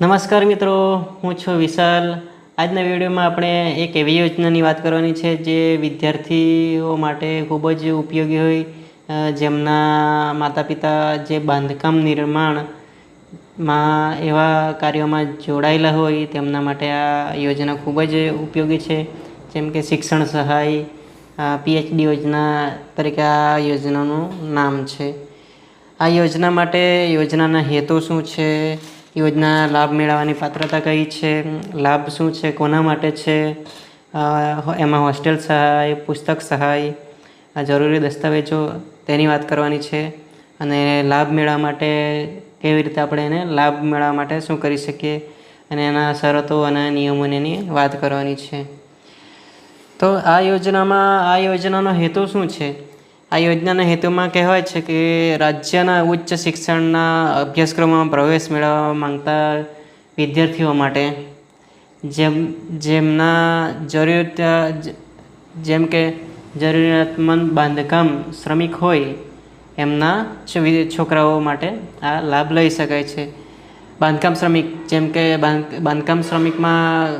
નમસ્કાર મિત્રો, હું છું વિશાલ. આજના વિડીયોમાં આપણે એક એવી યોજનાની વાત કરવાની છે જે વિદ્યાર્થીઓ માટે ખૂબ જ ઉપયોગી હોય. જેમના માતા પિતા જે બાંધકામ નિર્માણમાં એવા કાર્યોમાં જોડાયેલા હોય, તેમના માટે આ યોજના ખૂબ જ ઉપયોગી છે. જેમ કે શિક્ષણ સહાય પીએચડી યોજના તરીકે આ યોજનાનું નામ છે. આ યોજના માટે યોજનાના હેતુ શું છે? યોજના લાભ મેળવવાની પાત્રતા કઈ છે? લાભ શું છે? કોના માટે છે? એમાં હોસ્ટેલ સહાય, પુસ્તક સહાય જરૂરી દસ્તાવેજો તેની વાત કરવાની છે. અને લાભ મેળવવા માટે કેવી રીતે આપણે એને લાભ મેળવવા માટે શું કરી શકીએ? અને એના શરતો અને નિયમોની વાત કરવાની છે. તો આ યોજનામાં, આ યોજનાનો હેતુ શું છે? આ યોજનાના હેતુમાં કહેવાય છે કે રાજ્યના ઉચ્ચ શિક્ષણના અભ્યાસક્રમમાં પ્રવેશ મેળવવા માંગતા વિદ્યાર્થીઓ માટે જેમ, જેમના જરૂરિયાત, જેમ કે જરૂરિયાતમંદ બાંધકામ શ્રમિક હોય, એમના છોકરાઓ માટે આ લાભ લઈ શકાય છે. બાંધકામ શ્રમિક, જેમ કે બાંધકામ શ્રમિકમાં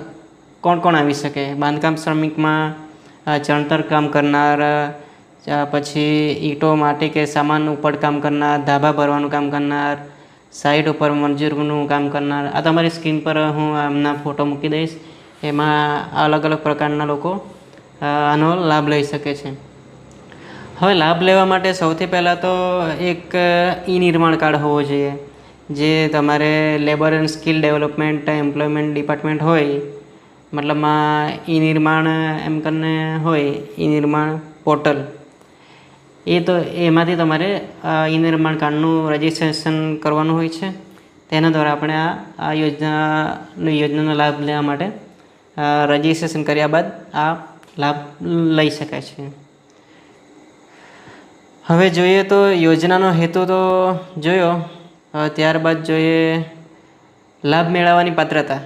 કોણ કોણ આવી શકે? બાંધકામ શ્રમિકમાં ચણતર કામ કરનાર પછી ઈંટો માટી કે સામાન ઉપર કામ કરનાર, ધાબા ભરવાનું કામ કરનાર સાઈડ ઉપર મજૂરનું કામ કરનાર, આ તમારી સ્ક્રીન પર હું એમના ફોટો મૂકી દઈશ. એમાં અલગ અલગ પ્રકારના લોકો આનો લાભ લઈ શકે છે. હવે લાભ લેવા માટે સૌથી પહેલાં તો એક ઈ નિર્માણ કાર્ડ હોવો જોઈએ. જે તમારે labour and skill development employment department હોય મતલબમાં ઈ નિર્માણ એમ કરીને હોય ઈ નિર્માણ પોર્ટલ એ તો એમાંથી તમારે ઈ નિર્માણ કાર્ડનું રજિસ્ટ્રેશન કરવાનું હોય છે. તેના દ્વારા આપણે આ આ યોજનાનો યોજનાનો લાભ લેવા માટે રજિસ્ટ્રેશન કર્યા બાદ આ લાભ લઈ શકાય છે. હવે જોઈએ તો યોજનાનો હેતુ તો જોયો ત્યારબાદ જોઈએ લાભ મેળવવાની પાત્રતા.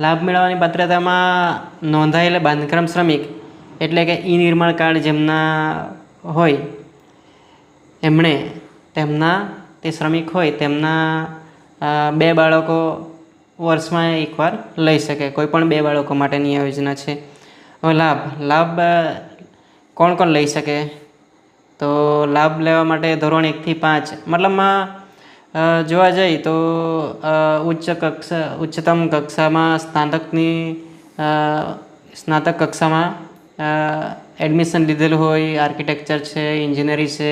લાભ મેળવવાની પાત્રતામાં નોંધાયેલા બાંધકામ શ્રમિક એટલે કે ઈ નિર્માણ કાર્ડ જેમના હોય, એમણે તેમના, તે શ્રમિક હોય, તેમના બે બાળકો વર્ષમાં એકવાર લઈ શકે. કોઈ પણ બે બાળકો માટેની આ યોજના છે. હવે લાભ. લાભ કોણ કોણ લઈ શકે? તો લાભ લેવા માટે ધોરણ એકથી પાંચ. મતલબમાં જોવા જઈએ તો ઉચ્ચ કક્ષા, ઉચ્ચતમ કક્ષામાં સ્નાતકની સ્નાતક કક્ષામાં એડમિશન લીધેલું હોય આર્કિટેક્ચર છે ઇન્જિનિયરિંગ છે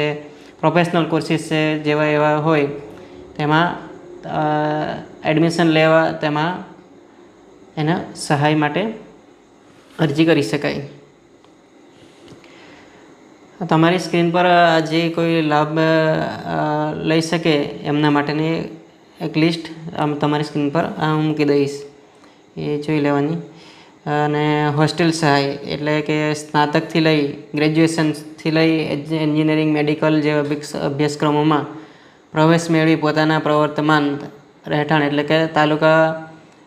પ્રોફેશનલ કોર્સીસ છે, જેવા એવા હોય, તેમાં એડમિશન લેવા તેમાં એના સહાય માટે અરજી કરી શકાય. તમારી સ્ક્રીન પર જે કોઈ લાભ લઈ શકે એમના માટેની એક લિસ્ટ તમારી સ્ક્રીન પર મૂકી દઈશ. એ જોઈ લેવાની. અને હોસ્ટેલ સહાય, એટલે કે સ્નાતકથી લઈ ગ્રેજ્યુએશનથી લઈ એન્જિનિયરિંગ, મેડિકલ જેવા અભ્યાસક્રમોમાં પ્રવેશ મેળવી પોતાના પ્રવર્તમાન રહેઠાણ, એટલે કે તાલુકા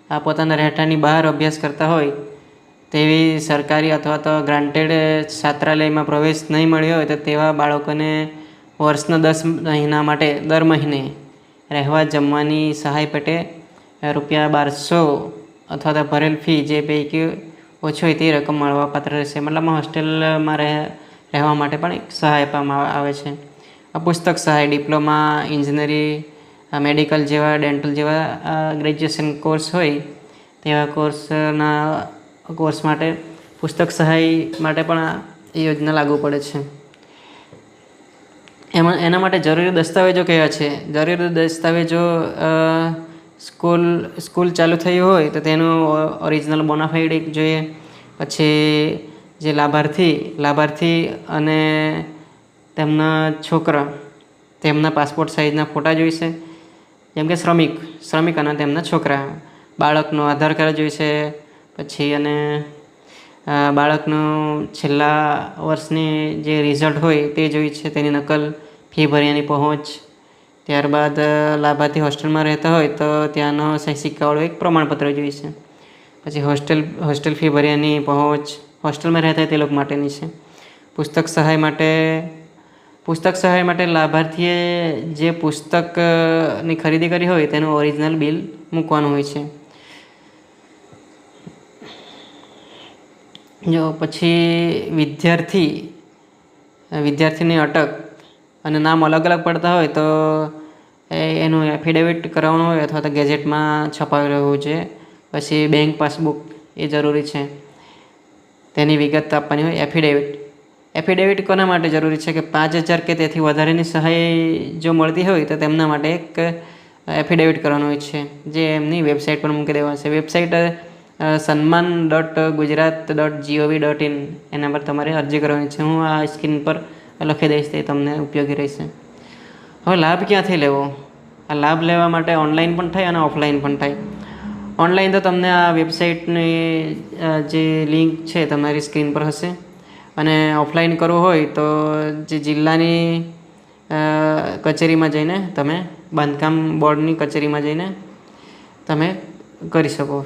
આ પોતાના રહેઠાણની બહાર અભ્યાસ કરતા હોય, તેવી સરકારી અથવા તો ગ્રાન્ટેડ છાત્રાલયમાં પ્રવેશ નહીં મળ્યો હોય, તો તેવા બાળકોને વર્ષના દસ મહિના માટે દર મહિને રહેવા જમવાની સહાય પેટે રૂપિયા બારસો અથવા તો ભરેલ ફી જે પૈકી ઓછો હોય તે રકમ મળવા પાત્ર રહેશે. મતલબમાં હોસ્ટેલમાં રહે, રહેવા માટે પણ એક સહાય આપવામાં આવે છે. પુસ્તક સહાય, ડિપ્લોમા ઇન્જિનિયરિંગ મેડિકલ જેવા, ડેન્ટલ જેવા ગ્રેજ્યુએશન કોર્સ હોય, તેવા કોર્સના, કોર્સ માટે પુસ્તક સહાય માટે પણ આ યોજના લાગુ પડે છે. એમાં, એના માટે જરૂરી દસ્તાવેજો કયા છે? જરૂરી દસ્તાવેજો સ્કૂલ સ્કૂલ ચાલુ થઈ હોય તો તેનું ઓરિજિનલ બોનાફાઈડ એક જોઈએ. પછી જે લાભાર્થી લાભાર્થી અને તેમના છોકરા, તેમના પાસપોર્ટ સાઇઝના ફોટા જોઈશે. જેમ કે શ્રમિક શ્રમિક અને તેમના છોકરા. બાળકનો આધાર કાર્ડ જોઈશે, પછી અને બાળકનું છેલ્લા વર્ષની જે રિઝલ્ટ હોય તે જોઈ છે તેની નકલ, ફી ભર્યાની પહોંચ ત્યારબાદ લાભાર્થી હોસ્ટેલમાં રહેતા હોય તો ત્યાંનો સિક્કાવાળું એક પ્રમાણપત્ર જોઈશે પછી હોસ્ટેલ હોસ્ટેલ ફી ભર્યાની પહોંચ, હોસ્ટેલમાં રહેતા હોય તે લોકો માટેની છે. પુસ્તક સહાય માટે, પુસ્તક સહાય માટે લાભાર્થીએ જે પુસ્તકની ખરીદી કરી હોય તેનું ઓરિજિનલ બિલ મૂકવાનું હોય છે. જો પછી વિદ્યાર્થી, વિદ્યાર્થીની અટક અને નામ અલગ અલગ પડતા હોય તો એનું એફિડેવિટ કરાવવાનું હોય અથવા તો ગેજેટમાં છપાવેલું હોવું જોઈએ પછી બેંક પાસબુક એ જરૂરી છે. તેની વિગત આપવાની હોય એફિડેવિટ એફિડેવિટ કોના માટે જરૂરી છે કે પાંચ હજાર કે તેથી વધારેની સહાય જો મળતી હોય તો તેમના માટે એક એફિડેવિટ કરવાનું હોય છે, જે એમની વેબસાઇટ પર મૂકી દેવાનું છે. Website Sanman dot Gujarat dot GOV dot in એના પર તમારે અરજી કરવાની છે. હું આ સ્ક્રીન પર લખી દઈશ, તે તમને ઉપયોગી રહેશે. હવે લાભ ક્યાંથી લેવો? આ લાભ લેવા માટે ઓનલાઈન પણ થાય અને ઓફલાઈન પણ થાય. ઓનલાઈન તો તમને આ વેબસાઇટની જે લિંક છે તમારી સ્ક્રીન પર હશે. અને ઓફલાઈન કરવું હોય તો જે જિલ્લાની કચેરીમાં જઈને તમે બાંધકામ બોર્ડની કચેરીમાં જઈને તમે કરી શકો.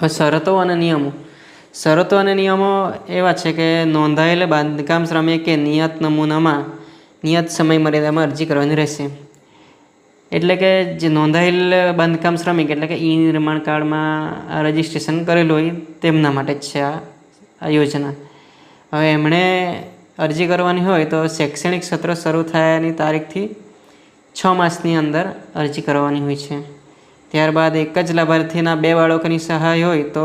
હવે શરતો અને નિયમો. શરતો અને નિયમો એવા છે કે નોંધાયેલ બાંધકામ શ્રમિકે નિયત નમૂનામાં નિયત સમય મર્યાદામાં અરજી કરવાની રહેશે. એટલે કે જે નોંધાયેલ બાંધકામ શ્રમિક, એટલે કે ઈ નિર્માણ કાળમાં રજિસ્ટ્રેશન કરેલું હોય, તેમના માટે જ છે આ યોજના. હવે એમણે અરજી કરવાની હોય તો શૈક્ષણિક સત્ર શરૂ થયાની તારીખથી છ માસની અંદર અરજી કરવાની હોય છે. ત્યારબાદ એક જ લાભાર્થીના બે બાળકોની સહાય હોય તો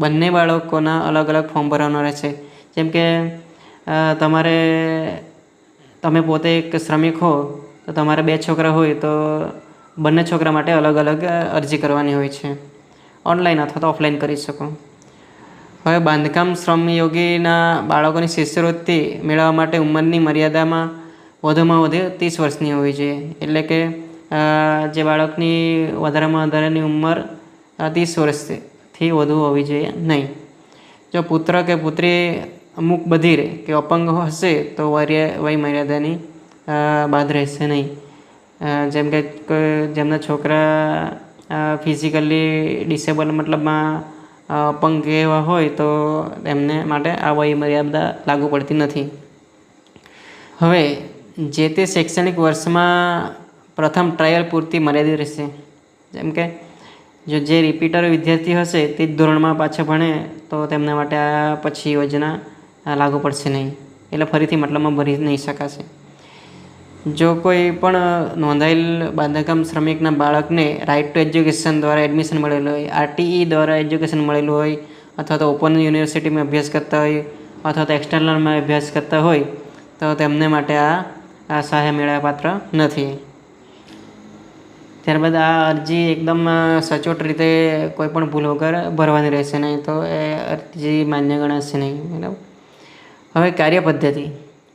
બંને બાળકોના અલગ અલગ ફોર્મ ભરવાના રહે છે જેમ કે તમારે તમે પોતે એક શ્રમિક હો, તો તમારે બે છોકરા હોય તો બંને છોકરા માટે અલગ અલગ અરજી કરવાની હોય છે. ઓનલાઈન અથવા તો ઓફલાઈન કરી શકો. હવે બાંધકામ શ્રમયોગીના બાળકોની શિષ્યવૃત્તિ મેળવવા માટે ઉંમરની મર્યાદામાં વધુમાં વધુ ત્રીસ વર્ષની હોવી જોઈએ. એટલે કે જે બાળકની વધારેમાં વધારેની ઉંમર ત્રીસ વર્ષથી વધુ હોવી જોઈએ નહીં. જો પુત્ર કે પુત્રી અમુક બધી રહે કે અપંગ હશે તો વય મર્યાદાની બાદ રહેશે નહીં. જેમ કે જેમના છોકરા ફિઝિકલી ડિસેબલ મતલબમાં અપંગ એવા હોય તો એમને માટે આ વય મર્યાદા લાગુ પડતી નથી. હવે, જે તે શૈક્ષણિક વર્ષમાં પ્રથમ ટ્રાયલ પૂરતી મર્યાદિત રહેશે. જેમ કે, જો જે રિપીટર વિદ્યાર્થી હશે તે જ ધોરણમાં પાછા ભણે તો તેમના માટે આ પછી યોજના લાગુ પડશે નહીં. એટલે ફરીથી મતલબમાં ભરી નહીં શકાશે. જો કોઈ પણ નોંધાયેલ બાંધકામ શ્રમિકના બાળકને રાઇટ ટુ એજ્યુકેશન દ્વારા એડમિશન મળેલું હોય આરટીઈ દ્વારા એજ્યુકેશન મળેલું હોય, અથવા તો ઓપન યુનિવર્સિટીમાં અભ્યાસ કરતા હોય, અથવા તો એક્સટર્નલમાં અભ્યાસ કરતા હોય, તો તેમને માટે આ આ સહાય મેળવ્યા પાત્ર નથી. ત્યારબાદ આ અરજી એકદમ સચોટ રીતે કોઈ પણ ભૂલ વગર ભરવાની રહેશે નહીં, તો એ અરજી માન્ય ગણાશે નહીં, બરાબર? હવે કાર્ય પદ્ધતિ.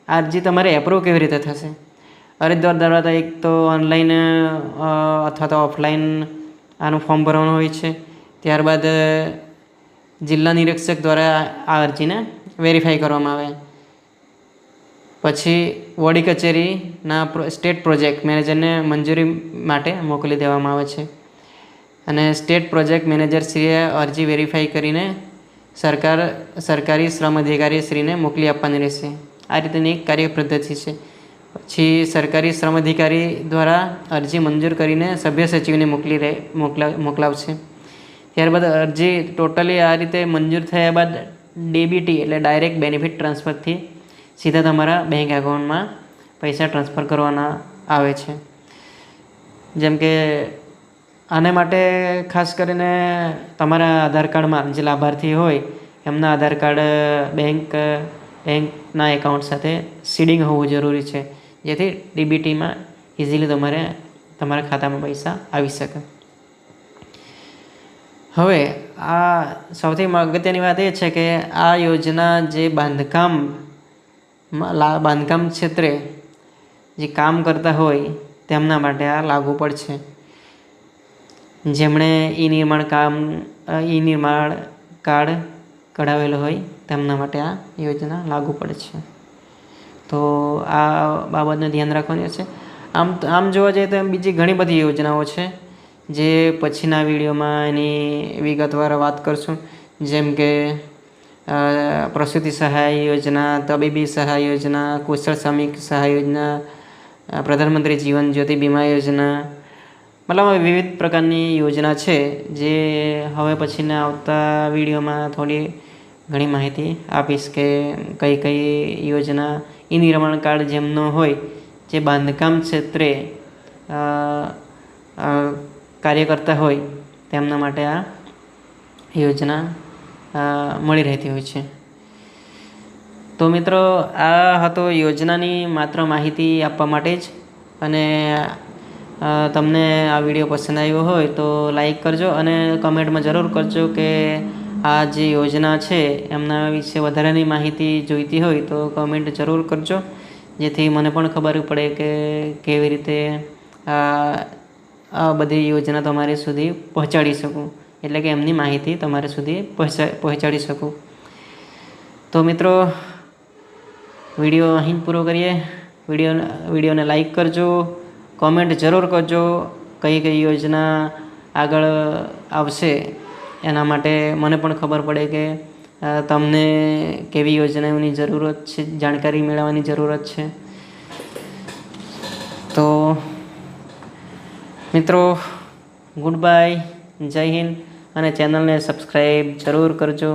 અરજી તમારે એપ્રુવ કેવી રીતે થશે? અરજદાર દ્વારા એક તો ઓનલાઈન અથવા તો ઓફલાઈન આનું ફોર્મ ભરવાનું હોય છે. ત્યારબાદ જિલ્લા નિરીક્ષક દ્વારા આ અરજીને વેરીફાઈ કરવામાં આવે. પછી વડી કચેરીના સ્ટેટ પ્રોજેક્ટ મેનેજરને મંજૂરી માટે મોકલી દેવામાં આવે છે. અને સ્ટેટ પ્રોજેક્ટ મેનેજરશ્રીએ અરજી વેરીફાઈ કરીને સરકાર, સરકારી શ્રમ અધિકારીશ્રીને મોકલી આપવાની રહેશે. આ રીતેની એક કાર્ય પદ્ધતિ છે. પછી સરકારી શ્રમ અધિકારી દ્વારા અરજી મંજૂર કરીને સભ્ય સચિવને મોકલી રહે, મોકલા, મોકલાવશે. ત્યારબાદ અરજી ટોટલી આ રીતે મંજૂર થયા બાદ ડીબીટી એટલે ડાયરેક્ટ બેનિફિટ ટ્રાન્સફરથી સીધા તમારા બેંક એકાઉન્ટમાં પૈસા ટ્રાન્સફર કરવાના આવે છે. જેમ કે આને માટે ખાસ કરીને તમારા આધાર કાર્ડમાં જે લાભાર્થી હોય, એમના આધાર કાર્ડ, બેંક, બેંકના એકાઉન્ટ સાથે સીડિંગ હોવું જરૂરી છે. જેથી ડીબીટીમાં ઇઝીલી તમારે તમારા ખાતામાં પૈસા આવી શકે. હવે, આ સૌથી અગત્યની વાત એ છે કે આ યોજના જે બાંધકામ બાંધકામ ક્ષેત્રે જે કામ કરતા હોય, તેમના માટે આ લાગુ પડશે. જેમણે ઈ નિર્માણ કામ ઈ નિર્માણ કાર્ડ કઢાવેલો હોય, તેમના માટે આ યોજના લાગુ પડે છે. તો આ બાબતને ધ્યાન રાખવાની છે. આમ આમ જોવા જઈએ તો એમ બીજી ઘણી બધી યોજનાઓ છે, જે પછીના વિડીયોમાં એની વિગતવાર વાત કરશું. જેમ કે પ્રસૂતિ સહાય યોજના, તબીબી સહાય યોજના, કુશળ શ્રમિક સહાય યોજના પ્રધાનમંત્રી જીવન જ્યોતિ બીમા યોજના મતલબ વિવિધ પ્રકારની યોજના છે જે હવે પછીના આવતા વિડીયોમાં થોડી ઘણી માહિતી આપીશ કે કઈ કઈ યોજના ઈ નિર્માણ કાર્ડ જેમનો હોય, જે બાંધકામ ક્ષેત્રે કાર્ય કરતા હોય, તેમના માટે આ યોજના મળી રહેતી હોય છે. તો મિત્રો, આ હતો યોજનાની માત્ર માહિતી આપવા માટે જ અને તમને આ વીડિયો પસંદ આવ્યો હોય તો લાઈક કરજો અને કમેન્ટમાં જરૂર કરજો કે આ જે યોજના છે એમના વિશે વધારાની માહિતી જોઈતી હોય તો કમેન્ટ જરૂર કરજો. જેથી મને પણ ખબર પડે કે કેવી રીતે આ બધી યોજના તમારી સુધી પહોંચાડી શકું. એટલે કે એમની માહિતી તમારે સુધી પહોંચા, પહોંચાડી શકું. તો મિત્રો, વીડિયો અહીં પૂરો કરીએ. વીડિયો, વિડીયોને લાઈક કરજો. કોમેન્ટ જરૂર કરજો. કઈ કઈ યોજના આગળ આવશે એના માટે મને પણ ખબર પડે કે તમને કેવી યોજનાઓની જરૂરત છે, જાણકારી મેળવવાની જરૂરત છે. તો, મિત્રો ગુડ બાય જય હિન્દ. અને ચેનલને સબસ્ક્રાઈબ જરૂર કરજો.